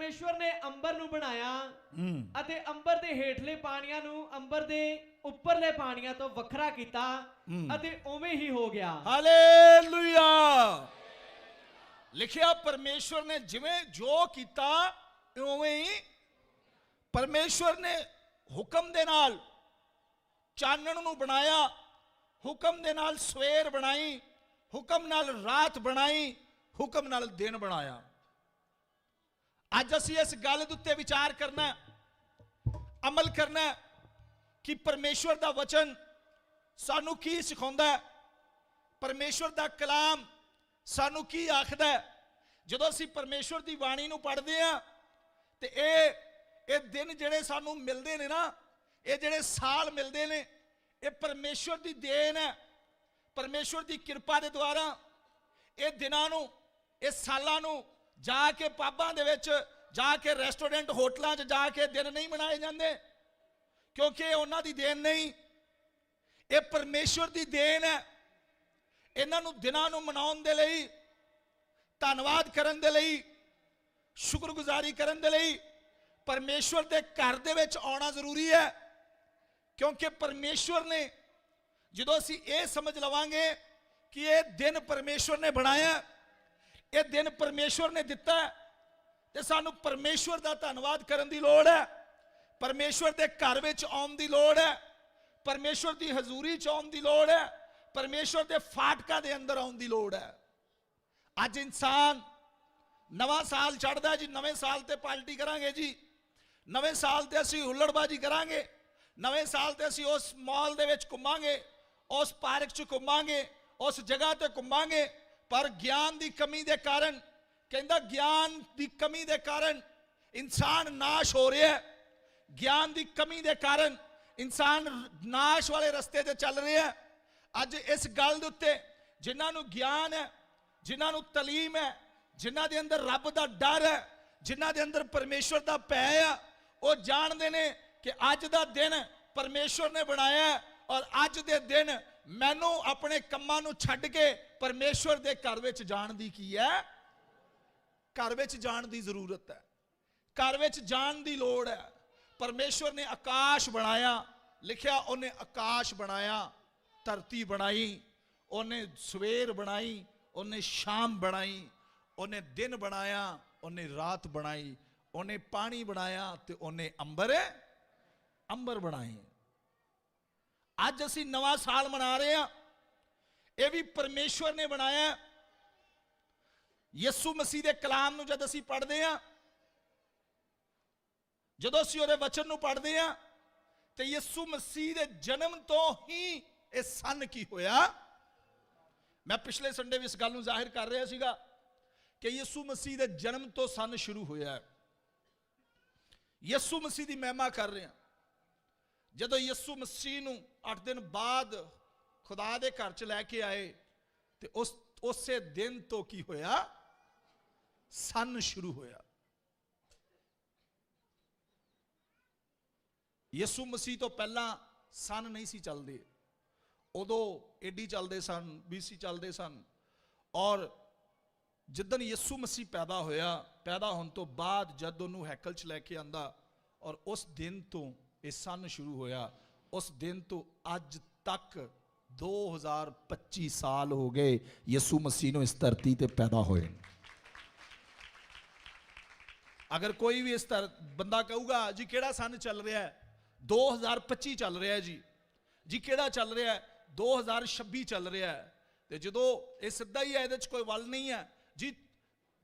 ਪਰਮੇਸ਼ਵਰ ਨੇ ਅੰਬਰ ਨੂੰ ਬਣਾਇਆ ਅਤੇ ਅੰਬਰ ਦੇ ਹੇਠਲੇ ਪਾਣੀਆਂ ਨੂੰ ਅੰਬਰ ਦੇ ਉੱਪਰਲੇ ਪਾਣੀਆਂ ਤੋਂ ਵੱਖਰਾ ਕੀਤਾ। ਅਤੇ ਉਵੇਂ ਹੀ ਹੋ ਗਿਆ। ਹਾਲੇਲੂਇਆ। ਲਿਖਿਆ ਪਰਮੇਸ਼ਵਰ ਨੇ ਜਿਵੇਂ ਜੋ ਕੀਤਾ ਉਵੇਂ ਹੀ ਪਰਮੇਸ਼ਵਰ ਨੇ ਹੁਕਮ ਦੇ ਨਾਲ ਚਾਨਣ ਨੂੰ ਬਣਾਇਆ ਹੁਕਮ ਦੇ ਨਾਲ ਸਵੇਰ ਬਣਾਈ ਹੁਕਮ ਨਾਲ ਰਾਤ ਬਣਾਈ ਹੁਕਮ ਨਾਲ ਦਿਨ ਬਣਾਇਆ। ਅੱਜ ਅਸੀਂ ਇਸ ਗੱਲ ਦੇ ਉੱਤੇ ਵਿਚਾਰ ਕਰਨਾ ਅਮਲ ਕਰਨਾ ਕਿ ਪਰਮੇਸ਼ਵਰ ਦਾ ਵਚਨ ਸਾਨੂੰ ਕੀ ਸਿਖਾਉਂਦਾ ਹੈ? ਪਰਮੇਸ਼ਵਰ ਦਾ ਕਲਾਮ ਸਾਨੂੰ ਕੀ ਆਖਦਾ ਜਦੋਂ ਅਸੀਂ ਪਰਮੇਸ਼ਵਰ ਦੀ ਬਾਣੀ ਨੂੰ ਪੜ੍ਹਦੇ ਆ ਤੇ ਇਹ ਇਹ ਦਿਨ ਜਿਹੜੇ ਸਾਨੂੰ ਮਿਲਦੇ ਨੇ ਨਾ, ਇਹ ਜਿਹੜੇ ਸਾਲ ਮਿਲਦੇ ਨੇ, ਇਹ ਪਰਮੇਸ਼ਵਰ ਦੀ ਦੇਣ ਹੈ, ਪਰਮੇਸ਼ਵਰ ਦੀ ਕਿਰਪਾ ਦੇ ਦੁਆਰਾ ਇਹ ਦਿਨਾਂ ਨੂੰ, ਇਹ ਸਾਲਾਂ ਨੂੰ ਜਾ ਕੇ ਪਾਬਾਂ ਦੇ ਵਿੱਚ, ਜਾ ਕੇ ਰੈਸਟੋਰੈਂਟ ਹੋਟਲਾਂ 'ਚ ਜਾ ਕੇ ਦਿਨ ਨਹੀਂ ਮਨਾਏ ਜਾਂਦੇ। ਕਿਉਂਕਿ ਇਹ ਉਹਨਾਂ ਦੀ ਦੇਣ ਨਹੀਂ। ਇਹ ਪਰਮੇਸ਼ਵਰ ਦੀ ਦੇਣ ਹੈ। ਇਹਨਾਂ ਨੂੰ ਦਿਨਾਂ ਨੂੰ ਮਨਾਉਣ ਦੇ ਲਈ, ਧੰਨਵਾਦ ਕਰਨ ਦੇ ਲਈ, ਸ਼ੁਕਰਗੁਜ਼ਾਰੀ ਕਰਨ ਦੇ ਲਈ ਪਰਮੇਸ਼ਵਰ ਦੇ ਘਰ ਦੇ ਵਿੱਚ ਆਉਣਾ ਜ਼ਰੂਰੀ ਹੈ। ਕਿਉਂਕਿ ਪਰਮੇਸ਼ਵਰ ਨੇ, ਜਦੋਂ ਅਸੀਂ ਇਹ ਸਮਝ ਲਵਾਂਗੇ ਕਿ ਇਹ ਦਿਨ ਪਰਮੇਸ਼ਵਰ ਨੇ ਬਣਾਇਆ ਇਹ ਦਿਨ ਪਰਮੇਸ਼ਵਰ ਨੇ ਦਿੱਤਾ ਹੈ, ਤੇ ਸਾਨੂੰ ਪਰਮੇਸ਼ਵਰ ਦਾ ਧੰਨਵਾਦ ਕਰਨ ਦੀ ਲੋੜ ਹੈ। ਪਰਮੇਸ਼ਵਰ ਦੇ ਘਰ ਵਿੱਚ ਆਉਣ ਦੀ ਲੋੜ ਹੈ। ਪਰਮੇਸ਼ਵਰ ਦੀ ਹਜ਼ੂਰੀ ਚ ਆਉਣ ਦੀ ਲੋੜ ਹੈ। ਪਰਮੇਸ਼ਵਰ ਦੇ ਫਾਟਕਾਂ ਦੇ ਅੰਦਰ ਆਉਣ ਦੀ ਲੋੜ ਹੈ। ਅੱਜ ਇਨਸਾਨ ਨਵਾਂ ਸਾਲ ਚੜਦਾ ਜੀ ਨਵੇਂ ਸਾਲ ਤੇ ਪਾਰਟੀ ਕਰਾਂਗੇ ਜੀ। ਨਵੇਂ ਸਾਲ ਤੇ ਅਸੀਂ ਹੁੱਲੜਬਾਜੀ ਕਰਾਂਗੇ। ਨਵੇਂ ਸਾਲ ਤੇ ਅਸੀਂ ਉਸ ਮਾਲ ਦੇ ਵਿੱਚ ਘੁੰਮਾਂਗੇ ਉਸ ਪਾਰਕ 'ਚ ਘੁੰਮਾਂਗੇ ਉਸ ਜਗ੍ਹਾ ਤੇ ਘੁੰਮਾਂਗੇ। ਪਰ ਗਿਆਨ ਦੀ ਕਮੀ ਦੇ ਕਾਰਨ, ਕਹਿੰਦਾ ਗਿਆਨ ਦੀ ਕਮੀ ਦੇ ਕਾਰਨ ਇਨਸਾਨ ਨਾਸ਼ ਹੋ ਰਿਹਾ ਹੈ। ਗਿਆਨ ਦੀ ਕਮੀ ਦੇ ਕਾਰਨ ਇਨਸਾਨ ਨਾਸ਼ ਵਾਲੇ ਰਸਤੇ ਤੇ ਚੱਲ ਰਿਹਾ ਹੈ। ਅੱਜ ਇਸ ਗੱਲ ਦੇ ਉੱਤੇ ਜਿਨ੍ਹਾਂ ਨੂੰ ਗਿਆਨ ਹੈ, ਜਿਨ੍ਹਾਂ ਨੂੰ ਤਾਲੀਮ ਹੈ, ਜਿਨ੍ਹਾਂ ਦੇ ਅੰਦਰ ਰੱਬ ਦਾ ਡਰ ਹੈ, ਜਿਨ੍ਹਾਂ ਦੇ ਅੰਦਰ ਪਰਮੇਸ਼ਵਰ ਦਾ ਭੈ ਆ, ਉਹ ਜਾਣਦੇ ਨੇ ਕਿ ਅੱਜ ਦਾ ਦਿਨ ਪਰਮੇਸ਼ਵਰ ਨੇ ਬਣਾਇਆ ਔਰ ਅੱਜ ਦੇ ਦਿਨ ਮੈਨੂੰ ਆਪਣੇ ਕੰਮਾਂ ਨੂੰ ਛੱਡ ਕੇ ਪਰਮੇਸ਼ਵਰ ਦੇ ਘਰ ਵਿੱਚ ਜਾਣ ਦੀ ਕੀ ਹੈ? ਘਰ ਵਿੱਚ ਜਾਣ ਦੀ ਜ਼ਰੂਰਤ ਹੈ। ਘਰ ਵਿੱਚ ਜਾਣ ਦੀ ਲੋੜ ਹੈ। ਪਰਮੇਸ਼ਵਰ ਨੇ ਆਕਾਸ਼ ਬਣਾਇਆ, ਲਿਖਿਆ, ਉਹਨੇ ਆਕਾਸ਼ ਬਣਾਇਆ, ਧਰਤੀ ਬਣਾਈ, ਉਹਨੇ ਸਵੇਰ ਬਣਾਈ, ਉਹਨੇ ਸ਼ਾਮ ਬਣਾਈ, ਉਹਨੇ ਦਿਨ ਬਣਾਇਆ, ਉਹਨੇ ਰਾਤ ਬਣਾਈ, ਉਹਨੇ ਪਾਣੀ ਬਣਾਇਆ ਤੇ ਉਹਨੇ ਅੰਬਰ ਅੰਬਰ ਬਣਾਏ। ਅੱਜ ਅਸੀਂ ਨਵਾਂ ਸਾਲ ਮਨਾ ਰਹੇ ਹਾਂ। ਇਹ ਵੀ ਪਰਮੇਸ਼ਵਰ ਨੇ ਬਣਾਇਆ। ਹੈ। ਯਿਸੂ ਮਸੀਹ ਦੇ ਕਲਾਮ ਨੂੰ ਜਦ ਅਸੀਂ ਪੜ੍ਹਦੇ ਹਾਂ, ਜਦੋਂ ਅਸੀਂ ਉਹਦੇ ਵਚਨ ਨੂੰ ਪੜ੍ਹਦੇ ਹਾਂ, ਤੇ ਯਿਸੂ ਮਸੀਹ ਦੇ ਜਨਮ ਤੋਂ ਹੀ ਇਹ ਸੰਨ ਕੀ ਹੋਇਆ? ਮੈਂ ਪਿਛਲੇ ਸੰਡੇ ਵੀ ਇਸ ਗੱਲ ਨੂੰ ਜ਼ਾਹਿਰ ਕਰ ਰਿਹਾ ਸੀਗਾ ਕਿ ਯਿਸੂ ਮਸੀਹ ਦੇ ਜਨਮ ਤੋਂ ਸੰਨ ਸ਼ੁਰੂ ਹੋਇਆ ਹੈ। ਯਿਸੂ ਮਸੀਹ ਦੀ ਮਹਿਮਾ ਕਰ ਰਹੇ ਹਾਂ। ਜਦੋਂ ਯਿਸੂ ਮਸੀਹ ਨੂੰ 8 ਦਿਨ ਬਾਅਦ ਖੁਦਾ ਦੇ ਘਰ ਚ ਲੈ ਕੇ ਆਏ, ਤੇ ਉਸ, ਉਸੇ ਦਿਨ ਤੋਂ ਕੀ ਹੋਇਆ? ਸੰਨ ਸ਼ੁਰੂ ਹੋਇਆ। ਯਿਸੂ ਮਸੀਹ ਤੋਂ ਪਹਿਲਾਂ ਸੰਨ ਨਹੀਂ ਸੀ ਚੱਲਦੇ। ਉਦੋਂ ਏਡੀ ਚੱਲਦੇ ਸਨ, ਬੀਸੀ ਚੱਲਦੇ ਸਨ। ਔਰ ਜਿੱਦਨ ਯਿਸੂ ਮਸੀਹ ਪੈਦਾ ਹੋਇਆ, ਪੈਦਾ ਹੋਣ ਤੋਂ ਬਾਅਦ ਜਦ ਉਹਨੂੰ ਹੈਕਲ 'ਚ ਲੈ ਕੇ ਆਂਦਾ, ਔਰ ਉਸ ਦਿਨ ਤੋਂ ਇਹ ਸਨ ਸ਼ੁਰੂ ਹੋਇਆ। ਉਸ ਦਿਨ ਤੋਂ ਅੱਜ ਤੱਕ 2025 ਸਾਲ ਹੋ ਗਏ ਯਿਸੂ ਮਸੀਹ ਨੂੰ ਇਸ ਧਰਤੀ ਤੇ ਪੈਦਾ ਹੋਏ ਅਗਰ ਕੋਈ ਵੀ ਇਸ ਤਰ ਬੰਦਾ ਕਹੂਗਾ, ਜੀ ਕਿਹੜਾ ਸੰਨ ਚੱਲ ਰਿਹਾ ਹੈ? 2025 ਚੱਲ ਰਿਹਾ ਹੈ ਜੀ। ਜੀ ਕਿਹੜਾ ਚੱਲ ਰਿਹਾ ਹੈ? 2026 ਚੱਲ ਰਿਹਾ ਹੈ। ਤੇ ਜਦੋਂ ਇਹ ਸਿੱਧਾ ਹੀ ਹੈ, ਇਹਦੇ 'ਚ ਕੋਈ ਵੱਲ ਨਹੀਂ ਹੈ। ਜੀ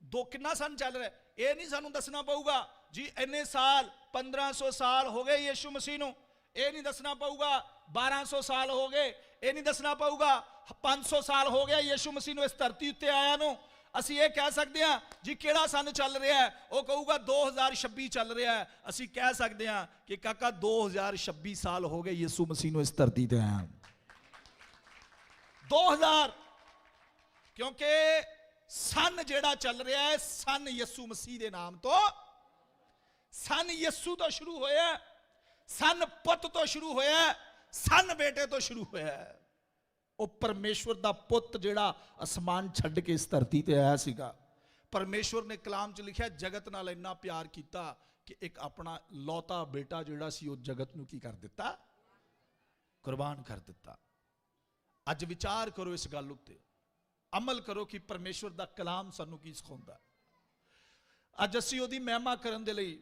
ਦੋ ਕਿੰਨਾ ਸਨ ਚੱਲ ਰਿਹਾ ਇਹ ਨਹੀਂ ਸਾਨੂੰ ਦੱਸਣਾ ਪਊਗਾ, ਜੀ ਇੰਨੇ ਸਾਲ 1500 ਸਾਲ ਹੋ ਗਏ ਯੀਸ਼ੂ ਮਸੀਹ ਨੂੰ। ਇਹ ਨਹੀਂ ਦੱਸਣਾ ਪਊਗਾ 1200 ਸਾਲ ਹੋ ਗਏ। ਇਹ ਨਹੀਂ ਦੱਸਣਾ ਪਊਗਾ 500 ਸਾਲ ਹੋ ਗਿਆ ਯੀਸ਼ੂ ਮਸੀਹ ਨੂੰ ਇਸ ਧਰਤੀ ਉੱਤੇ ਆਇਆ ਨੂੰ। ਅਸੀਂ ਇਹ ਕਹਿ ਸਕਦੇ ਹਾਂ, ਜੀ ਕਿਹੜਾ ਸੰਨ ਚੱਲ ਰਿਹਾ ਹੈ? ਉਹ ਕਹੂਗਾ 2026 ਚੱਲ ਰਿਹਾ ਹੈ। ਅਸੀਂ ਕਹਿ ਸਕਦੇ ਹਾਂ ਕਿ ਕਾਕਾ 2026 ਸਾਲ ਹੋ ਗਏ ਯਿਸੂ ਮਸੀਹ ਨੂੰ ਇਸ ਧਰਤੀ ਤੇ ਆਇਆ 2000 ਕਿਉਂਕਿ ਸੰਨ ਜਿਹੜਾ ਚੱਲ ਰਿਹਾ ਹੈ, ਸੰਨ ਯਿਸੂ ਮਸੀਹ ਦੇ ਨਾਮ ਤੋਂ ਸੰਨ ਯਿਸੂ ਤੋਂ ਸ਼ੁਰੂ ਹੋਇਆ ਹੈ। ਸੰਨ ਪੁੱਤ ਤੋਂ ਸ਼ੁਰੂ ਹੋਇਆ ਹੈ। ਬੇਟੇ ਤੋਂ ਸ਼ੁਰੂ ਹੋਇਆ ਉਹ ਪਰਮੇਸ਼ਵਰ ਦਾ ਪੁੱਤ ਜਿਹੜਾ ਅਸਮਾਨ ਛੱਡ ਕੇ ਇਸ ਧਰਤੀ ਤੇ ਆਇਆ ਸੀਗਾ ਪਰਮੇਸ਼ਵਰ ਨੇ ਕਲਾਮ 'ਚ ਲਿਖਿਆ, ਜਗਤ ਨਾਲ ਇੰਨਾ ਪਿਆਰ ਕੀਤਾ ਕਿ ਇੱਕ ਆਪਣਾ ਲੌਤਾ ਬੇਟਾ ਜਿਹੜਾ ਸੀ ਉਹ ਜਗਤ ਨੂੰ ਕੀ ਕਰ ਦਿੱਤਾ ਕੁਰਬਾਨ ਕਰ ਦਿੱਤਾ ਅੱਜ ਵਿਚਾਰ ਕਰੋ ਇਸ ਗੱਲ ਉੱਤੇ ਅਮਲ ਕਰੋ ਕਿ ਪਰਮੇਸ਼ਵਰ ਦਾ ਕਲਾਮ ਸਾਨੂੰ ਕੀ ਸਿਖਾਉਂਦਾ ਅੱਜ ਅਸੀਂ ਉਹਦੀ ਮਹਿਮਾ ਕਰਨ ਦੇ ਲਈ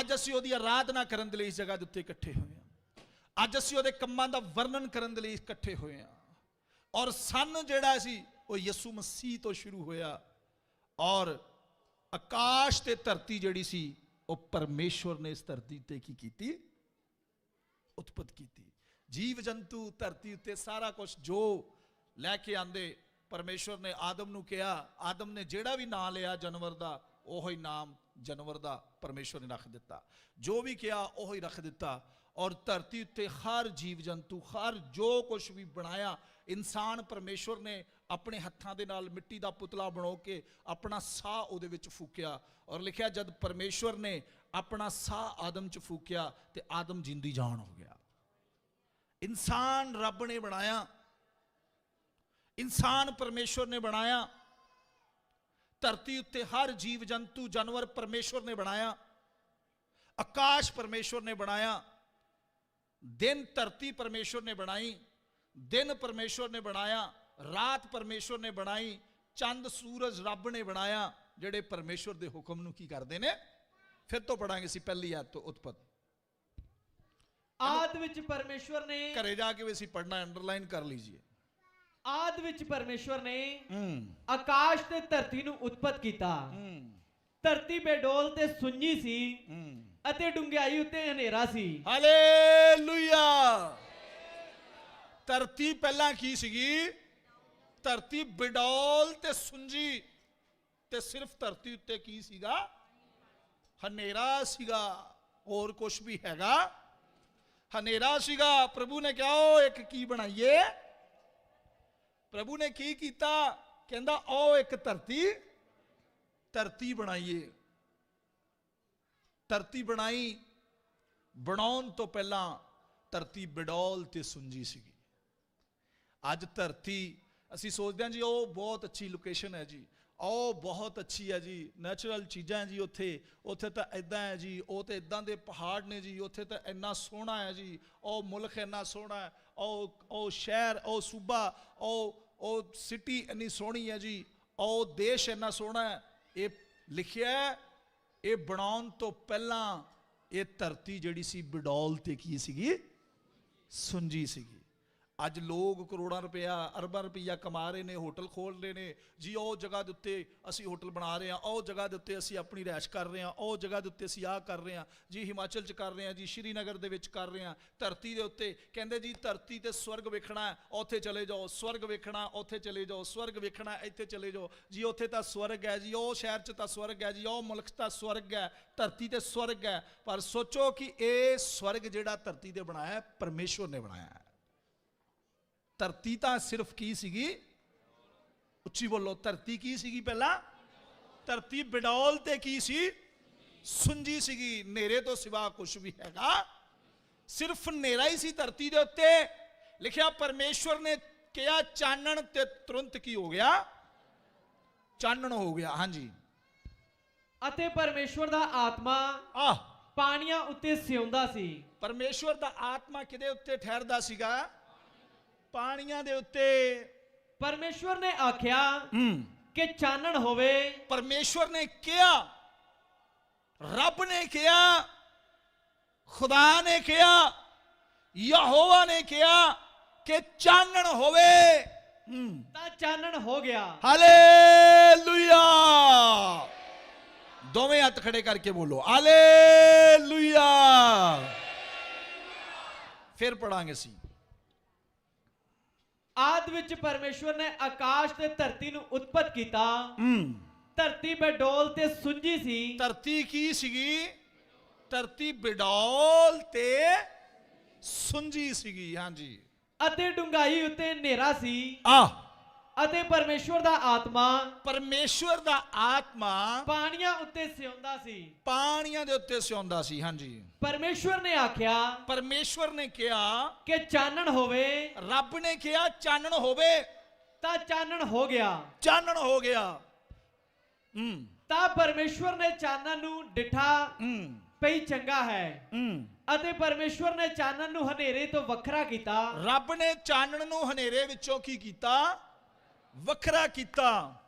ਅੱਜ ਅਸੀਂ ਉਹਦੀ ਆਰਾਧਨਾ ਕਰਨ ਦੇ ਲਈ ਇਸ ਜਗ੍ਹਾ ਦੇ ਉੱਤੇ ਇਕੱਠੇ ਹੋਏ ਹਾਂ। ਅੱਜ ਅਸੀਂ ਉਹਦੇ ਕੰਮਾਂ ਦਾ ਵਰਣਨ ਕਰਨ ਦੇ ਲਈ ਇਕੱਠੇ ਹੋਏ ਹਾਂ। ਔਰ ਸਨ ਜਿਹੜਾ ਸੀ, ਉਹ ਯਿਸੂ ਮਸੀਹ ਤੋਂ ਸ਼ੁਰੂ ਹੋਇਆ। ਔਰ ਆਕਾਸ਼ ਤੇ ਧਰਤੀ ਜਿਹੜੀ ਸੀ, ਉਹ ਪਰਮੇਸ਼ਵਰ ਨੇ ਇਸ ਧਰਤੀ ਤੇ ਕੀ ਕੀਤੀ? ਉਤਪਤ ਕੀਤੀ। ਜੀਵ ਜੰਤੂ ਧਰਤੀ ਉੱਤੇ ਸਾਰਾ ਕੁਝ ਜੋ ਲੈ ਕੇ ਆਂਦੇ, ਪਰਮੇਸ਼ਵਰ ਨੇ ਆਦਮ ਨੂੰ ਕਿਹਾ। ਆਦਮ ਨੇ ਜਿਹੜਾ ਵੀ ਨਾਂ ਲਿਆ ਜਾਨਵਰ ਦਾ, ਉਹੋ ਹੀ ਨਾਮ ਜਾਨਵਰ ਦਾ ਪਰਮੇਸ਼ਵਰ ਨੇ ਰੱਖ ਦਿੱਤਾ। ਜੋ ਵੀ ਕਿਹਾ, ਉਹ ਹੀ ਰੱਖ ਦਿੱਤਾ। ਔਰ ਧਰਤੀ ਉੱਤੇ ਹਰ ਜੀਵ ਜੰਤੂ, ਹਰ ਜੋ ਕੁਝ ਵੀ ਬਣਾਇਆ, ਇਨਸਾਨ ਪਰਮੇਸ਼ਵਰ ਨੇ ਆਪਣੇ ਹੱਥਾਂ ਦੇ ਨਾਲ ਮਿੱਟੀ ਦਾ ਪੁਤਲਾ ਬਣਾ ਕੇ ਆਪਣਾ ਸਾਹ ਉਹਦੇ ਵਿੱਚ ਫੂਕਿਆ। ਔਰ ਲਿਖਿਆ, ਜਦ ਪਰਮੇਸ਼ਵਰ ਨੇ ਆਪਣਾ ਸਾਹ ਆਦਮ 'ਚ ਫੂਕਿਆ, ਤੇ ਆਦਮ ਜਿੰਦੀ ਜਾਨ ਹੋ ਗਿਆ। ਇਨਸਾਨ ਰੱਬ ਨੇ ਬਣਾਇਆ। ਇਨਸਾਨ ਪਰਮੇਸ਼ਵਰ ਨੇ ਬਣਾਇਆ। ਧਰਤੀ ਉੱਤੇ ਹਰ ਜੀਵ ਜੰਤੂ ਜਾਨਵਰ ਪਰਮੇਸ਼ਵਰ ਨੇ ਬਣਾਇਆ ਆਕਾਸ਼ ਪਰਮੇਸ਼ਵਰ ਨੇ ਬਣਾਇਆ ਦਿਨ ਧਰਤੀ ਪਰਮੇਸ਼ਵਰ ਨੇ ਬਣਾਈ ਦਿਨ ਪਰਮੇਸ਼ਵਰ ਨੇ ਬਣਾਇਆ ਰਾਤ ਪਰਮੇਸ਼ਵਰ ਨੇ ਬਣਾਈ ਚੰਦ ਸੂਰਜ ਰੱਬ ਨੇ ਬਣਾਇਆ ਜਿਹੜੇ ਪਰਮੇਸ਼ਵਰ ਦੇ ਹੁਕਮ ਨੂੰ ਕੀ ਕਰਦੇ ਨੇ? ਫਿਰ ਤੋਂ ਪੜਾਂਗੇ ਸੀ ਪਹਿਲੀ ਆਇਤ ਤੋਂ ਉਤਪਤ। ਆਦ ਵਿੱਚ ਪਰਮੇਸ਼ਵਰ ਨੇ ਘਰੇ ਜਾ ਕੇ ਵੀ ਅਸੀਂ ਪੜਨਾ ਅੰਡਰਲਾਈਨ ਕਰ ਲੀजिए ਆਦ ਵਿੱਚ ਪਰਮੇਸ਼ਵਰ ਨੇ ਆਕਾਸ਼ ਤੇ ਧਰਤੀ ਨੂੰ ਉਤਪਤ ਕੀਤਾ। ਧਰਤੀ ਬੇਡੋਲ ਤੇ ਸੁੰਜੀ ਸੀ ਅਤੇ ਡੁੰਗਿਆਈ ਉੱਤੇ ਹਨੇਰਾ ਸੀ। ਹਾਲੇਲੂਇਆ। ਧਰਤੀ ਪਹਿਲਾਂ ਕੀ ਸੀਗੀ? ਧਰਤੀ ਬਿਡੌਲ ਤੇ ਸੁੰਜੀ। ਤੇ ਸਿਰਫ ਧਰਤੀ ਉੱਤੇ ਕੀ ਸੀਗਾ? ਹਨੇਰਾ ਸੀਗਾ। ਹੋਰ ਕੁਝ ਵੀ ਹੈਗਾ? ਹਨੇਰਾ ਸੀਗਾ। ਪ੍ਰਭੂ ਨੇ ਕਿਹਾ ਉਹ ਇੱਕ ਕੀ ਬਣਾਈਏ? ਪ੍ਰਭੂ ਨੇ ਕੀ ਕੀਤਾ? ਕਹਿੰਦਾ ਉਹ ਇੱਕ ਧਰਤੀ ਧਰਤੀ ਬਣਾਈਏ। ਧਰਤੀ ਬਣਾਈ, ਬਣਾਉਣ ਤੋਂ ਪਹਿਲਾਂ ਧਰਤੀ ਬਿਡੌਲ ਤੇ ਸੁੰਜੀ ਸੀਗੀ। ਅੱਜ ਧਰਤੀ, ਅਸੀਂ ਸੋਚਦੇ ਹਾਂ ਜੀ, ਉਹ ਬਹੁਤ ਅੱਛੀ ਲੋਕੇਸ਼ਨ ਹੈ ਜੀ। ਉਹ ਬਹੁਤ ਅੱਛੀ ਹੈ ਜੀ ਨੈਚੁਰਲ ਚੀਜ਼ਾਂ ਹੈ ਜੀ ਉੱਥੇ। ਉੱਥੇ ਤਾਂ ਇਦਾਂ ਹੈ ਜੀ, ਉਹ ਤੇ ਇਦਾਂ ਦੇ ਪਹਾੜ ਨੇ ਜੀ, ਉੱਥੇ ਤਾਂ ਇੰਨਾ ਸੋਹਣਾ ਹੈ ਜੀ। ਉਹ ਮੁਲਕ ਇੰਨਾ ਸੋਹਣਾ ਹੈ। ਉਹ ਉਹ ਸ਼ਹਿਰ, ਉਹ ਸੂਬਾ, ਉਹ ਉਹ ਸਿਟੀ ਇੰਨੀ ਸੋਹਣੀ ਹੈ ਜੀ, ਉਹ ਦੇਸ਼ ਇੰਨਾ ਸੋਹਣਾ ਹੈ, ਇਹ ਲਿਖਿਆ ਹੈ, ਇਹ ਬਣਾਉਣ ਤੋਂ ਪਹਿਲਾਂ ਇਹ ਧਰਤੀ ਜਿਹੜੀ ਸੀ ਬਿਡੌਲ ਤੇ ਕੀ ਸੀਗੀ? ਸੁੰਜੀ ਸੀਗੀ। ਅੱਜ ਲੋਕ ਕਰੋੜਾਂ ਰੁਪਇਆ, ਅਰਬਾਂ ਰੁਪਇਆ ਕਮਾ ਰਹੇ ਨੇ, ਹੋਟਲ ਖੋਲ ਰਹੇ ਨੇ। ਜੀ, ਉਹ ਜਗ੍ਹਾ ਦੇ ਉੱਤੇ ਅਸੀਂ ਹੋਟਲ ਬਣਾ ਰਹੇ ਹਾਂ, ਉਹ ਜਗ੍ਹਾ ਦੇ ਉੱਤੇ ਅਸੀਂ ਆਪਣੀ ਰਹਿਸ਼ ਕਰ ਰਹੇ ਹਾਂ, ਉਹ ਜਗ੍ਹਾ ਦੇ ਉੱਤੇ ਅਸੀਂ ਆਹ ਕਰ ਰਹੇ ਹਾਂ। ਜੀ, ਹਿਮਾਚਲ 'ਚ ਕਰ ਰਹੇ ਹਾਂ, ਜੀ, ਸ਼੍ਰੀਨਗਰ ਦੇ ਵਿੱਚ ਕਰ ਰਹੇ ਹਾਂ। ਧਰਤੀ ਦੇ ਉੱਤੇ ਕਹਿੰਦੇ ਜੀ, ਧਰਤੀ ਤੇ ਸਵਰਗ ਵੇਖਣਾ ਉੱਥੇ ਚਲੇ ਜਾਓ, ਸਵਰਗ ਵੇਖਣਾ, ਉੱਥੇ ਚਲੇ ਜਾਓ, ਸਵਰਗ ਵੇਖਣਾ, ਇੱਥੇ ਚਲੇ ਜਾਓ। ਜੀ, ਉੱਥੇ ਤਾਂ ਸਵਰਗ ਹੈ ਜੀ, ਉਹ ਸ਼ਹਿਰ 'ਚ ਤਾਂ ਸਵਰਗ ਹੈ ਜੀ, ਉਹ ਮੁਲਕ 'ਚ ਤਾਂ ਸਵਰਗ ਹੈ, ਧਰਤੀ ਤੇ ਸਵਰਗ ਹੈ। ਪਰ ਸੋਚੋ ਕਿ ਇਹ ਸਵਰਗ ਜਿਹੜਾ ਧਰਤੀ ਤੇ ਬਣਾਇਆ ਪਰਮੇਸ਼ਵਰ ਨੇ ਬਣਾਇਆ ਹੈ। ਧਰਤੀ ਤਾਂ ਸਿਰਫ ਕੀ ਸੀਗੀ? ਉੱਚੀ ਬੋਲੋ ਧਰਤੀ ਕੀ ਸੀਗੀ ਪਹਿਲਾਂ? ਧਰਤੀ ਬਿਡੌਲ ਤੇ ਕੀ ਸੀ? ਸੁੰਜੀ ਸੀਗੀ। ਨੇਰੇ ਤੋਂ ਸਿਵਾ ਕੁਝ ਵੀ ਹੈਗਾ। ਸਿਰਫ ਹਨੇਰਾ ਹੀ ਸੀ ਧਰਤੀ ਦੇ ਉੱਤੇ। ਲਿਖਿਆ ਪਰਮੇਸ਼ਵਰ ਨੇ ਕਿਹਾ ਚਾਨਣ ਤੇ ਤੁਰੰਤ ਕੀ ਹੋ ਗਿਆ? ਚਾਨਣ ਹੋ ਗਿਆ ਹਾਂਜੀ। ਅਤੇ ਪਰਮੇਸ਼ਵਰ ਦਾ ਆਤਮਾ ਆਹ। ਪਾਣੀਆਂ ਉੱਤੇ ਸਿਉਂਦਾ ਸੀ। ਪਰਮੇਸ਼ਵਰ ਦਾ ਆਤਮਾ ਕਿਹਦੇ ਉੱਤੇ ਠਹਿਰਦਾ ਸੀਗਾ? ਪਾਣੀਆਂ ਦੇ ਉੱਤੇ। ਪਰਮੇਸ਼ਵਰ ਨੇ ਆਖਿਆ ਹੂੰ। ਕਿ ਚਾਨਣ ਹੋਵੇ। ਪਰਮੇਸ਼ਵਰ ਨੇ ਕਿਹਾ ਰੱਬ ਨੇ ਕਿਹਾ ਖੁਦਾ ਨੇ ਕਿਹਾ ਯਹੋਵਾ ਨੇ ਕਿਹਾ ਕਿ ਚਾਨਣ ਹੋਵੇ। ਹੂੰ। ਤਾਂ ਚਾਨਣ ਹੋ ਗਿਆ। ਹਾਲੇਲੂਇਆ। ਦੋਵੇਂ ਹੱਥ ਖੜੇ ਕਰਕੇ ਬੋਲੋ ਹਾਲੇਲੂਇਆ। ਫਿਰ ਪੜਾਂਗੇ ਸੀ ਆਦ ਵਿੱਚ ਪਰਮੇਸ਼ਵਰ ਨੇ ਆਕਾਸ਼ ਤੇ ਧਰਤੀ ਨੂੰ ਉਤਪਤ ਕੀਤਾ। ਹੂੰ। ਧਰਤੀ ਬੇਡੋਲ ਤੇ ਸੁੰਜੀ ਸੀ। ਧਰਤੀ ਕੀ ਸੀਗੀ? ਧਰਤੀ ਬਿਡੌਲ ਤੇ ਸੁੰਜੀ ਸੀਗੀ ਹਾਂਜੀ। ਅਤੇ ਡੁੰਗਾਈ ਉੱਤੇ ਹਨੇਰਾ ਸੀ। ਆ ਅਤੇ ਪਰਮੇਸ਼ਵਰ ਦਾ ਆਤਮਾ ਪਰਮੇਸ਼ਵਰ ਦਾ ਆਤਮਾ ਪਾਣੀਆਂ ਉੱਤੇ ਸਿਉਂਦਾ ਸੀ। ਪਾਣੀਆਂ ਦੇ ਉੱਤੇ ਸਿਉਂਦਾ ਸੀ ਹਾਂਜੀ। ਪਰਮੇਸ਼ਵਰ ਨੇ ਆਖਿਆ ਪਰਮੇਸ਼ਵਰ ਨੇ ਕਿਹਾ ਕਿ ਚਾਨਣ ਹੋਵੇ। ਰੱਬ ਨੇ ਕਿਹਾ ਚਾਨਣ ਹੋਵੇ। ਤਾਂ ਚਾਨਣ ਹੋ ਗਿਆ। ਚਾਨਣ ਹੋ ਗਿਆ। ਹੂੰ। ਤਾਂ ਪਰਮੇਸ਼ਵਰ ਨੇ ਚਾਨਣ ਨੂੰ ਡਿਠਾ। ਹੂੰ। ਪਈ ਚੰਗਾ ਹੈ। ਹੂੰ। ਅਤੇ ਪਰਮੇਸ਼ਵਰ ਨੇ ਚਾਨਣ ਨੂੰ ਹਨੇਰੇ ਤੋਂ ਵੱਖਰਾ ਕੀਤਾ। ਰੱਬ ਨੇ ਚਾਨਣ ਨੂੰ ਹਨੇਰੇ ਵਿੱਚੋਂ ਕੀ ਕੀਤਾ? ਵੱਖਰਾ ਕੀਤਾ।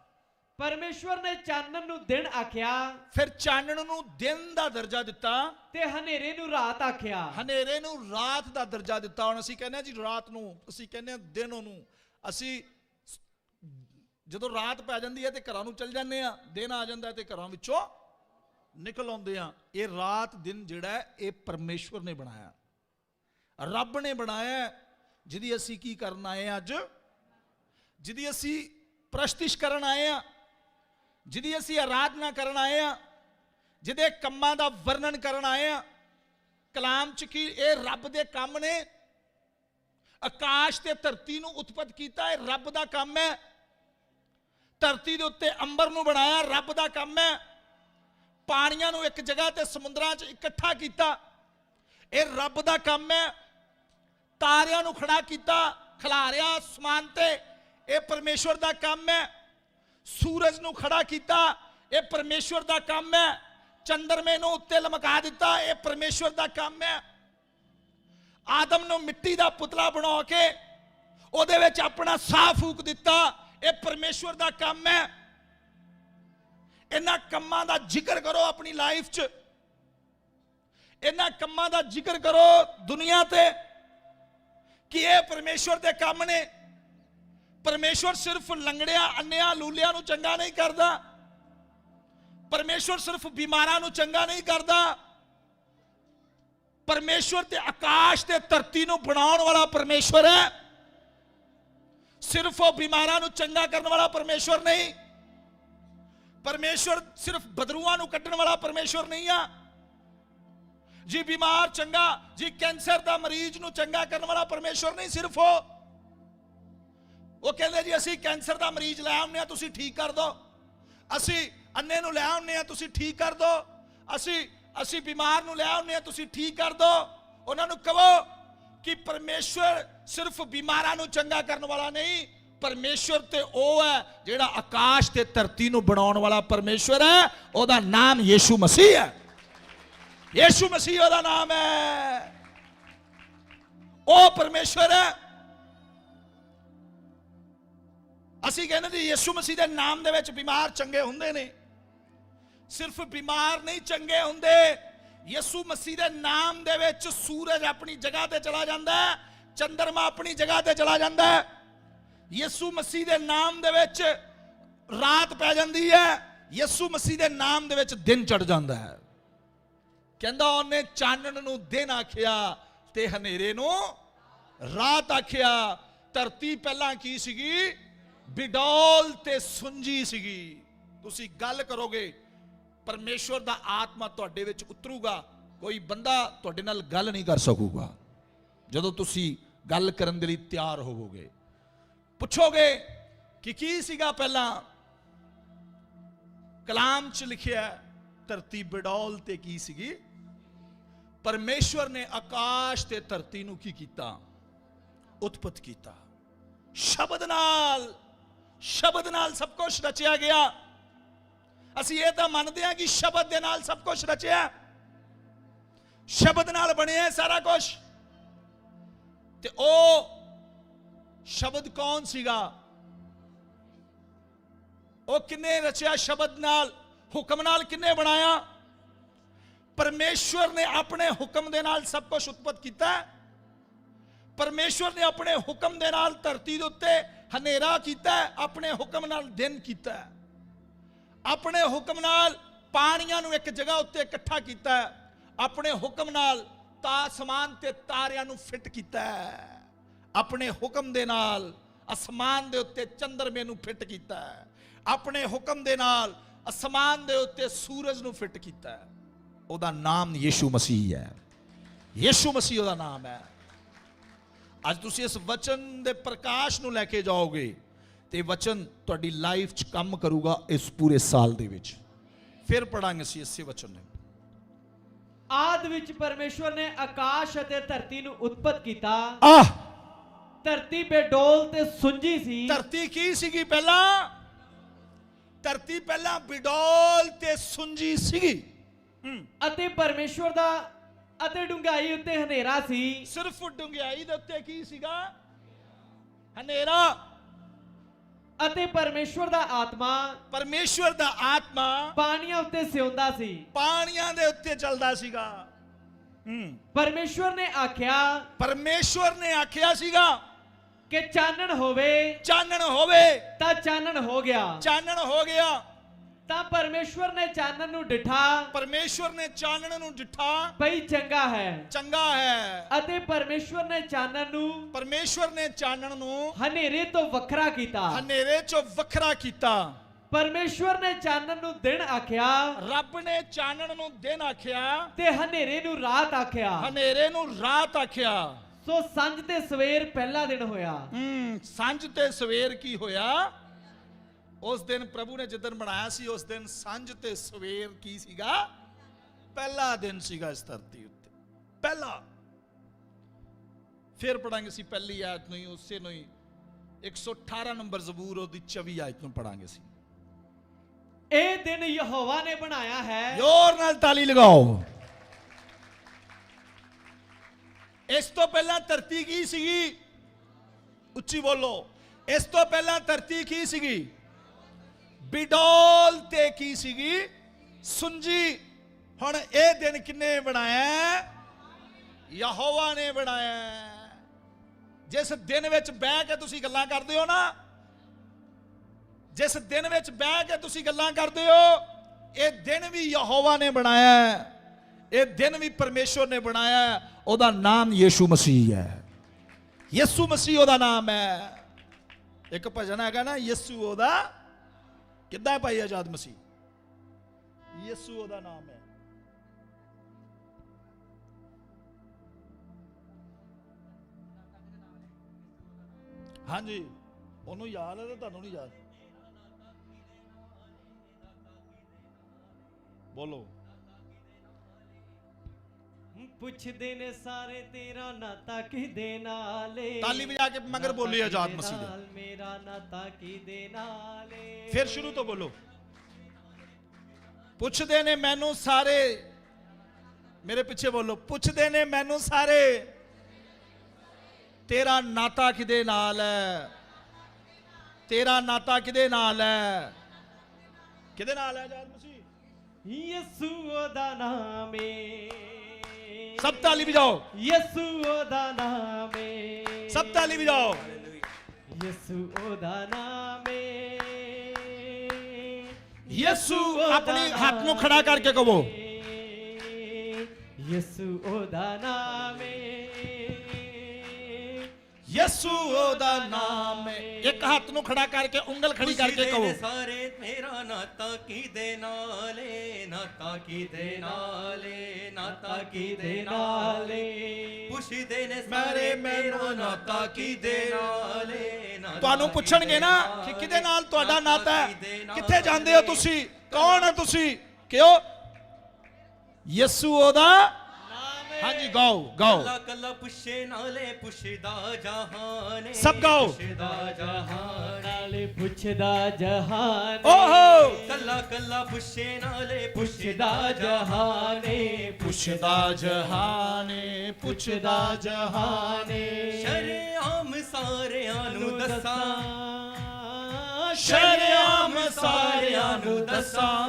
ਪਰਮੇਸ਼ਵਰ ਨੇ ਚਾਨਣ ਨੂੰ ਦਿਨ ਆਖਿਆ। ਫਿਰ ਚਾਨਣ ਨੂੰ ਦਿਨ ਦਾ ਦਰਜਾ ਦਿੱਤਾ। ਤੇ ਹਨੇਰੇ ਨੂੰ ਰਾਤ ਆਖਿਆ। ਹਨੇਰੇ ਨੂੰ ਰਾਤ ਦਾ ਦਰਜਾ ਦਿੱਤਾ। ਹੁਣ ਅਸੀਂ ਕਹਿੰਦੇ ਹਾਂ ਜੀ ਰਾਤ ਨੂੰ ਅਸੀਂ ਕਹਿੰਦੇ ਹਾਂ ਦਿਨ ਨੂੰ ਅਸੀਂ ਜਦੋਂ ਰਾਤ ਪੈ ਜਾਂਦੀ ਹੈ ਤੇ ਘਰਾਂ ਨੂੰ ਚੱਲ ਜਾਂਦੇ ਆ ਦਿਨ ਆ ਜਾਂਦਾ ਤੇ ਘਰਾਂ ਵਿੱਚੋਂ ਨਿਕਲ ਆਉਂਦੇ ਆ ਇਹ ਰਾਤ ਦਿਨ ਜਿਹੜਾ ਇਹ ਪਰਮੇਸ਼ਵਰ ਨੇ ਬਣਾਇਆ। ਰੱਬ ਨੇ ਬਣਾਇਆ ਜਿਹਦੀ ਅਸੀਂ ਕੀ ਕਰਨ ਆਏ ਅੱਜ? ਜਿਹਦੀ ਅਸੀਂ ਪ੍ਰਸਤਿਸ਼ ਕਰਨ ਆਏ ਆ ਜਿਹਦੀ ਅਸੀਂ ਆਰਾਧਨਾ ਕਰਨ ਆਏ ਆ ਜਿਹਦੇ ਕੰਮਾਂ ਦਾ ਵਰਣਨ ਕਰਨ ਆਏ ਆ ਕਲਾਮ ਚ ਕੀ ਇਹ ਰੱਬ ਦੇ ਕੰਮ ਨੇ? ਆਕਾਸ਼ ਤੇ ਧਰਤੀ ਨੂੰ ਉਤਪਤ ਕੀਤਾ, ਇਹ ਰੱਬ ਦਾ ਕੰਮ ਹੈ। ਧਰਤੀ ਦੇ ਉੱਤੇ ਅੰਬਰ ਨੂੰ ਬਣਾਇਆ, ਰੱਬ ਦਾ ਕੰਮ ਹੈ। ਪਾਣੀਆਂ ਨੂੰ ਇੱਕ ਜਗ੍ਹਾ ਤੇ ਸਮੁੰਦਰਾਂ 'ਚ ਇਕੱਠਾ ਕੀਤਾ, ਇਹ ਰੱਬ ਦਾ ਕੰਮ ਹੈ। ਤਾਰਿਆਂ ਨੂੰ ਖੜਾ ਕੀਤਾ, ਖਿਲਾਰਿਆ ਅਸਮਾਨ ਤੇ। ਇਹ ਪਰਮੇਸ਼ਵਰ ਦਾ ਕੰਮ ਹੈ। ਸੂਰਜ ਨੂੰ ਖੜਾ ਕੀਤਾ, ਇਹ ਪਰਮੇਸ਼ਵਰ ਦਾ ਕੰਮ ਹੈ। ਚੰਦਰਮੇ ਨੂੰ ਉੱਤੇ ਲਮਕਾ ਦਿੱਤਾ, ਇਹ ਪਰਮੇਸ਼ਵਰ ਦਾ ਕੰਮ ਹੈ। ਆਦਮ ਨੂੰ ਮਿੱਟੀ ਦਾ ਪੁਤਲਾ ਬਣਾ ਕੇ ਉਹਦੇ ਵਿੱਚ ਆਪਣਾ ਸਾਹ ਫੂਕ ਦਿੱਤਾ, ਇਹ ਪਰਮੇਸ਼ਵਰ ਦਾ ਕੰਮ ਹੈ। ਇਹਨਾਂ ਕੰਮਾਂ ਦਾ ਜ਼ਿਕਰ ਕਰੋ ਆਪਣੀ ਲਾਈਫ 'ਚ। ਇਹਨਾਂ ਕੰਮਾਂ ਦਾ ਜ਼ਿਕਰ ਕਰੋ ਦੁਨੀਆ ਤੇ ਕਿ ਇਹ ਪਰਮੇਸ਼ਵਰ ਦੇ ਕੰਮ ਨੇ। ਪਰਮੇਸ਼ਵਰ ਸਿਰਫ ਲੰਗੜਿਆਂ, ਅੰਨਿਆਂ, ਲੂਲਿਆਂ ਨੂੰ ਚੰਗਾ ਨਹੀਂ ਕਰਦਾ। ਪਰਮੇਸ਼ਵਰ ਸਿਰਫ ਬਿਮਾਰਾਂ ਨੂੰ ਚੰਗਾ ਨਹੀਂ ਕਰਦਾ। ਪਰਮੇਸ਼ਵਰ ਤੇ ਆਕਾਸ਼ ਤੇ ਧਰਤੀ ਨੂੰ ਬਣਾਉਣ ਵਾਲਾ ਪਰਮੇਸ਼ਵਰ ਹੈ। ਸਿਰਫ ਉਹ ਬਿਮਾਰਾਂ ਨੂੰ ਚੰਗਾ ਕਰਨ ਵਾਲਾ ਪਰਮੇਸ਼ਵਰ ਨਹੀਂ। ਪਰਮੇਸ਼ਵਰ ਸਿਰਫ ਬਦਰੂਆਂ ਨੂੰ ਕੱਢਣ ਵਾਲਾ ਪਰਮੇਸ਼ਵਰ ਨਹੀਂ ਆ। ਜੀ ਬਿਮਾਰ, ਚੰਗਾ, ਜੀ ਕੈਂਸਰ ਦਾ ਮਰੀਜ਼ ਨੂੰ ਚੰਗਾ ਕਰਨ ਵਾਲਾ ਪਰਮੇਸ਼ਵਰ ਨਹੀਂ, ਸਿਰਫ ਉਹ ਉਹ ਕਹਿੰਦੇ ਜੀ, ਅਸੀਂ ਕੈਂਸਰ ਦਾ ਮਰੀਜ਼ ਲੈ ਆਉਂਦੇ ਆ ਤੁਸੀਂ ਠੀਕ ਕਰ ਦਿਓ ਅਸੀਂ ਅੰਨੇ ਨੂੰ ਲੈ ਆਉਂਦੇ ਆ ਤੁਸੀਂ ਠੀਕ ਕਰ ਦਿਓ ਅਸੀਂ ਅਸੀਂ ਬਿਮਾਰ ਨੂੰ ਲੈ ਆਉਂਦੇ ਆ ਤੁਸੀਂ ਠੀਕ ਕਰ ਦਿਓ ਉਹਨਾਂ ਨੂੰ ਕਹੋ ਕਿ ਪਰਮੇਸ਼ਵਰ ਸਿਰਫ ਬਿਮਾਰਾਂ ਨੂੰ ਚੰਗਾ ਕਰਨ ਵਾਲਾ ਨਹੀਂ, ਪਰਮੇਸ਼ਵਰ ਤੇ ਉਹ ਹੈ ਜਿਹੜਾ ਆਕਾਸ਼ ਤੇ ਧਰਤੀ ਨੂੰ ਬਣਾਉਣ ਵਾਲਾ ਪਰਮੇਸ਼ਵਰ ਹੈ। ਉਹਦਾ ਨਾਮ ਯੀਸ਼ੂ ਮਸੀਹ ਹੈ। ਯੀਸ਼ੂ ਮਸੀਹ ਉਹਦਾ ਨਾਮ ਹੈ। ਉਹ ਪਰਮੇਸ਼ਵਰ ਹੈ। ਅਸੀਂ ਕਹਿੰਦੇ ਜੀ, ਯਿਸੂ ਮਸੀਹ ਦੇ ਨਾਮ ਦੇ ਵਿੱਚ ਬਿਮਾਰ ਚੰਗੇ ਹੁੰਦੇ ਨੇ। ਸਿਰਫ ਬਿਮਾਰ ਨਹੀਂ, ਚੰਗੇ ਹੁੰਦੇ। ਯਿਸੂ ਮਸੀਹ ਦੇ ਨਾਮ ਦੇ ਵਿੱਚ ਸੂਰਜ ਆਪਣੀ ਜਗ੍ਹਾ ਤੇ ਚਲਾ ਜਾਂਦਾ ਹੈ, ਚੰਦਰਮਾ ਆਪਣੀ ਜਗ੍ਹਾ ਤੇ ਚਲਾ ਜਾਂਦਾ ਹੈ। ਯਿਸੂ ਮਸੀਹ ਦੇ ਨਾਮ ਦੇ ਵਿੱਚ ਰਾਤ ਪੈ ਜਾਂਦੀ ਹੈ, ਯਿਸੂ ਮਸੀਹ ਦੇ ਨਾਮ ਦੇ ਵਿੱਚ ਦਿਨ ਚੜ ਜਾਂਦਾ ਹੈ। ਕਹਿੰਦਾ, ਉਹਨੇ ਚਾਨਣ ਨੂੰ ਦਿਨ ਆਖਿਆ ਤੇ ਹਨੇਰੇ ਨੂੰ ਰਾਤ ਆਖਿਆ। ਧਰਤੀ ਪਹਿਲਾਂ ਕੀ ਸੀਗੀ? ਬਿਡੌਲ ਤੇ ਸੁੰਜੀ ਸੀਗੀ। ਤੁਸੀਂ ਗੱਲ ਕਰੋਗੇ, ਪਰਮੇਸ਼ਵਰ ਦਾ ਆਤਮਾ ਤੁਹਾਡੇ ਵਿੱਚ ਉਤਰੂਗਾ, ਕੋਈ ਬੰਦਾ ਤੁਹਾਡੇ ਨਾਲ ਗੱਲ ਨਹੀਂ ਕਰ ਸਕੂਗਾ। ਜਦੋਂ ਤੁਸੀਂ ਗੱਲ ਕਰਨ ਦੇ ਲਈ ਤਿਆਰ ਹੋਵੋਗੇ। ਪੁੱਛੋਗੇ ਕਿ ਕੀ ਸੀਗਾ ਪਹਿਲਾਂ? ਕਲਾਮ 'ਚ ਲਿਖਿਆ, ਧਰਤੀ ਬਿਡੌਲ ਤੇ ਕੀ ਸੀਗੀ? ਪਰਮੇਸ਼ਵਰ ਨੇ ਆਕਾਸ਼ ਤੇ ਧਰਤੀ ਨੂੰ ਕੀ ਕੀਤਾ? ਉਤਪਤ ਕੀਤਾ। ਸ਼ਬਦ ਨਾਲ ਸ਼ਬਦ ਨਾਲ ਸਭ ਕੁਝ ਰਚਿਆ ਗਿਆ। ਅਸੀਂ ਇਹ ਤਾਂ ਮੰਨਦੇ ਹਾਂ ਕਿ ਸ਼ਬਦ ਦੇ ਨਾਲ ਸਭ ਕੁਝ ਰਚਿਆ ਸ਼ਬਦ ਨਾਲ ਬਣਿਆ ਸਾਰਾ ਕੁਝ ਤੇ ਉਹ ਸ਼ਬਦ ਕੌਣ ਸੀਗਾ? ਉਹ ਕਿੰਨੇ ਰਚਿਆ ਸ਼ਬਦ ਨਾਲ, ਹੁਕਮ ਨਾਲ ਕਿੰਨੇ ਬਣਾਇਆ? ਪਰਮੇਸ਼ਵਰ ਨੇ ਆਪਣੇ ਹੁਕਮ ਦੇ ਨਾਲ ਸਭ ਕੁਝ ਉਤਪਤ ਕੀਤਾ ਹੈ। ਪਰਮੇਸ਼ਵਰ ਨੇ ਆਪਣੇ ਹੁਕਮ ਦੇ ਨਾਲ ਧਰਤੀ ਦੇ ਉੱਤੇ ਹਨੇਰਾ ਕੀਤਾ, ਆਪਣੇ ਹੁਕਮ ਨਾਲ ਦਿਨ ਕੀਤਾ। ਆਪਣੇ ਹੁਕਮ ਨਾਲ ਪਾਣੀਆਂ ਨੂੰ ਇੱਕ ਜਗ੍ਹਾ ਉੱਤੇ ਇਕੱਠਾ ਕੀਤਾ। ਆਪਣੇ ਹੁਕਮ ਨਾਲ ਤਾਂ, ਅਸਮਾਨ ਤੇ ਤਾਰਿਆਂ ਨੂੰ ਫਿੱਟ ਕੀਤਾ। ਹੈ ਆਪਣੇ ਹੁਕਮ ਦੇ ਨਾਲ ਅਸਮਾਨ ਦੇ ਉੱਤੇ ਚੰਦਰਮੇ ਨੂੰ ਫਿੱਟ ਕੀਤਾ। ਆਪਣੇ ਹੁਕਮ ਦੇ ਨਾਲ ਅਸਮਾਨ ਦੇ ਉੱਤੇ ਸੂਰਜ ਨੂੰ ਫਿੱਟ ਕੀਤਾ। ਉਹਦਾ ਨਾਮ ਯੀਸ਼ੂ ਮਸੀਹ ਹੈ। ਯੀਸ਼ੂ ਮਸੀਹ ਉਹਦਾ ਨਾਮ ਹੈ। ਅੱਜ ਤੁਸੀਂ ਇਸ ਵਚਨ ਦੇ ਪ੍ਰਕਾਸ਼ ਨੂੰ ਲੈ ਕੇ ਜਾਓਗੇ ਤੇ ਵਚਨ ਤੁਹਾਡੀ ਲਾਈਫ 'ਚ ਕੰਮ ਕਰੂਗਾ ਇਸ ਪੂਰੇ ਸਾਲ ਦੇ ਵਿੱਚ। ਫਿਰ ਪੜਾਂਗੇ ਅਸੀਂ ਇਸੇ ਵਚਨ ਨੂੰ। ਆਦ ਵਿੱਚ ਪਰਮੇਸ਼ਵਰ ਨੇ ਆਕਾਸ਼ ਅਤੇ ਧਰਤੀ ਨੂੰ ਉਤਪਤ ਕੀਤਾ। ਆਹ! ਧਰਤੀ ਬੇਡੋਲ ਤੇ ਸੁੰਜੀ ਸੀ। ਧਰਤੀ ਕੀ ਸੀਗੀ ਪਹਿਲਾਂ? ਧਰਤੀ ਪਹਿਲਾਂ ਬਿਡੋਲ ਤੇ ਸੁੰਜੀ ਸੀਗੀ। ਅਤੇ ਪਰਮੇਸ਼ਵਰ ਦਾ ਅਤੇ ਡੂੰਘਾਈ ਉੱਤੇ ਹਨੇਰਾ ਸੀ। ਸਿਰਫ ਡੁੰਗਿਆਈ ਦੇ ਉੱਤੇ ਕੀ ਸੀਗਾ? ਹਨੇਰਾ। ਅਤੇ ਪਰਮੇਸ਼ਵਰ ਦਾ ਆਤਮਾ ਪਰਮੇਸ਼ਵਰ ਦਾ ਆਤਮਾ ਪਾਣੀਆਂ ਉੱਤੇ ਸਿਉਂਦਾ ਸੀ। ਪਾਣੀਆਂ ਦੇ ਉੱਤੇ ਚੱਲਦਾ ਸੀਗਾ। ਹੂੰ। ਪਰਮੇਸ਼ਵਰ ਨੇ ਆਖਿਆ ਪਰਮੇਸ਼ਵਰ ਨੇ ਆਖਿਆ ਸੀਗਾ ਕਿ ਚਾਨਣ ਹੋਵੇ ਚਾਨਣ ਹੋਵੇ। ਤਾਂ ਚਾਨਣ ਹੋ ਗਿਆ। ਚਾਨਣ ਹੋ ਗਿਆ। ਤਾਂ ਪਰਮੇਸ਼ਵਰ ਨੇ ਚਾਨਣ ਨੂੰ ਡਿਠਾ। ਪਰਮੇਸ਼ਵਰ ਨੇ ਚਾਨਣ ਨੂੰ ਡਿਠਾ। ਭਈ ਚੰਗਾ ਹੈ। ਚੰਗਾ ਹੈ। ਅਤੇ ਪਰਮੇਸ਼ਵਰ ਨੇ ਚਾਨਣ ਨੂੰ ਪਰਮੇਸ਼ਵਰ ਨੇ ਚਾਨਣ ਨੂੰ ਹਨੇਰੇ ਤੋਂ ਵੱਖਰਾ ਕੀਤਾ। ਹਨੇਰੇ ਚੋਂ ਵੱਖਰਾ ਕੀਤਾ। ਪਰਮੇਸ਼ਵਰ ਨੇ ਚਾਨਣ ਨੂੰ ਦਿਨ ਆਖਿਆ। ਰੱਬ ਨੇ ਚਾਨਣ ਨੂੰ ਦਿਨ ਆਖਿਆ। ਤੇ ਹਨੇਰੇ ਨੂੰ ਰਾਤ ਆਖਿਆ। ਹਨੇਰੇ ਨੂੰ ਰਾਤ ਆਖਿਆ। ਸੋ ਸੰਜ ਤੇ ਸਵੇਰ ਪਹਿਲਾ ਦਿਨ ਹੋਇਆ। ਹੂੰ ਸਾਂਝ ਤੇ ਸਵੇਰ ਕੀ ਹੋਇਆ? ਉਸ ਦਿਨ ਪ੍ਰਭੂ ਨੇ ਜਿੱਦਨ ਬਣਾਇਆ ਸੀ ਉਸ ਦਿਨ ਸਾਂਝ ਤੇ ਸਵੇਰ ਕੀ ਸੀਗਾ? ਪਹਿਲਾ ਦਿਨ ਸੀਗਾ ਇਸ ਧਰਤੀ ਉੱਤੇ। ਪਹਿਲਾ। ਫਿਰ ਪੜਾਂਗੇ ਸੀ ਪਹਿਲੀ ਆਇਤ ਨੂੰ ਹੀ ਉਸੇ ਨੂੰ ਹੀ। 118 ਨੰਬਰ ਜ਼ਬੂਰ ਉਹਦੀ 24 ਆਇਤ ਨੂੰ ਪੜਾਂਗੇ ਸੀ। ਇਹ ਦਿਨ ਯਹੋਵਾ ਨੇ ਬਣਾਇਆ ਹੈ। ਜ਼ੋਰ ਨਾਲ ਤਾਲੀ ਲਗਾਓ। ਇਸ ਤੋਂ ਪਹਿਲਾਂ ਧਰਤੀ ਕੀ ਸੀਗੀ? ਉੱਚੀ ਬੋਲੋ। ਇਸ ਤੋਂ ਪਹਿਲਾਂ ਧਰਤੀ ਕੀ ਸੀਗੀ? ਬਿਡੋਲ ਤੇ ਕੀ ਸੀਗੀ? ਸੁੰਜੀ। ਹੁਣ ਇਹ ਦਿਨ ਕਿੰਨੇ ਬਣਾਇਆ? ਹੈ? ਯਹੋਵਾ ਨੇ ਬਣਾਇਆ। ਜਿਸ ਦਿਨ ਵਿੱਚ ਬਹਿ ਕੇ ਤੁਸੀਂ ਗੱਲਾਂ ਕਰਦੇ ਹੋ ਨਾ, ਜਿਸ ਦਿਨ ਵਿੱਚ ਬਹਿ ਕੇ ਤੁਸੀਂ ਗੱਲਾਂ ਕਰਦੇ ਹੋ, ਇਹ ਦਿਨ ਵੀ ਯਹੋਵਾ ਨੇ ਬਣਾਇਆ। ਇਹ ਦਿਨ ਵੀ ਪਰਮੇਸ਼ਵਰ ਨੇ ਬਣਾਇਆ। ਉਹਦਾ ਨਾਮ ਯੀਸ਼ੂ ਮਸੀਹ ਹੈ। ਯਿਸੂ ਮਸੀਹ ਉਹਦਾ ਨਾਮ ਹੈ। ਇੱਕ ਭਜਨ ਹੈਗਾ ਨਾ, ਯਿਸੂ ਉਹਦਾ ਕਿੱਦਾਂ ਹੈ ਭਾਈ ਆਜ਼ਾਦ ਮਸੀਹ? ਯਿਸੂ ਉਹਦਾ ਨਾਮ ਹੈ। ਹਾਂਜੀ, ਉਹਨੂੰ ਯਾਦ ਹੈ ਤੇ ਤੁਹਾਨੂੰ ਨਹੀਂ ਯਾਦ? ਬੋਲੋ। ਪੁੱਛਦੇ ਨੇ ਸਾਰੇ ਤੇਰਾ ਨਾਤਾ ਕਿਹਦੇ ਨਾਲ? ਤਾਲੀ ਵਜਾ ਕੇ ਮਗਰ ਬੋਲੀ ਆਜ਼ਾਦ ਮਸੀਹ ਦੇ। ਮੇਰਾ ਨਾਤਾ ਕਿਹਦੇ ਨਾਲ? ਫਿਰ ਸ਼ੁਰੂ ਤੋਂ ਬੋਲੋ। ਪੁੱਛਦੇ ਨੇ ਮੈਨੂੰ ਸਾਰੇ। ਮੇਰੇ ਪਿੱਛੇ ਬੋਲੋ। ਪੁੱਛਦੇ ਨੇ ਮੈਨੂੰ ਸਾਰੇ। ਤੇਰਾ ਨਾਤਾ ਕਿਹਦੇ ਨਾਲ ਹੈ ਤੇਰਾ ਨਾਤਾ ਕਿਹਦੇ ਨਾਲ ਹੈ ਕਿਹਦੇ ਨਾਲ ਹੈ ਆਜ਼ਾਦ ਮਸੀਹ? ਯਿਸੂ ਉਹਦਾ ਨਾਮ ਏ। ਸਭ ਤਾਲੀ ਵਜਾਓ। ਯਿਸੂ ਉਹਦਾ ਨਾਮ। ਏ ਸਭ ਤਾਲੀ ਵਜਾਓ। ਯਿਸੂ ਉਹਦਾ ਨਾਮ। ਏ ਯਿਸੂ ਆਪਣੀ ਹੱਥ ਨੂੰ ਖੜਾ ਕਰਕੇ ਕਹੋ। ਯਿਸੂ ਉਹਦਾ ਨਾਮ ਏ ਇੱਕ ਹੱਥ ਨੂੰ ਖੜਾ ਕਰਕੇ ਉਂਗਲ ਖੜੀ ਕਰਕੇ ਕਹੋ। ਸਾਰੇ ਮੇਰਾ ਨਾਤਾ ਕਿਹਦੇ ਨਾਲ ਨਾਤਾ ਕਿਹਦੇ ਨਾਲ ਨਾਤਾ ਕਿਹਦੇ ਨਾਲ। ਪੁੱਛਦੇ ਨੇ ਸਾਰੇ ਮੇਰਾ ਨਾਤਾ ਕਿਹਦੇ ਨਾਲ ਤੁਹਾਨੂੰ ਪੁੱਛਣਗੇ ਨਾ ਕਿ ਕਿਹਦੇ ਨਾਲ ਤੁਹਾਡਾ ਨਾਤਾ ਹੈ? ਕਿੱਥੇ ਜਾਂਦੇ ਹੋ ਤੁਸੀਂ? ਕੌਣ ਹੋ ਤੁਸੀਂ? ਕਿਉਂ? ਯਿਸੂ ਉਹਦਾ ਹਾਂਜੀ ਗਾਓ ਗਾਓ। ਕੱਲਾ ਕੱਲਾ ਪੁੱਛੇ ਨਾਲੇ ਪੁੱਛਦਾ ਜਹਾਨ। ਸਭ ਗਾਓ। ਪੁੱਛਦਾ ਜਹਾਨ। ਨਾਲੇ ਪੁੱਛਦਾ ਜਹਾਨ। ਓਹੋ। ਕੱਲਾ ਕੱਲਾ ਪੁੱਛੇ ਨਾਲੇ ਪੁੱਛਦਾ ਜਹਾਨੇ। ਪੁੱਛਦਾ ਜਹਾਨੇ ਪੁੱਛਦਾ ਜਹਾਨੇ। ਸ਼ਰੇਆਮ ਸਾਰਿਆਂ ਨੂੰ ਦੱਸਾਂ। ਸ਼ਰੇਆਮ ਸਾਰਿਆਂ ਨੂੰ ਦੱਸਾਂ।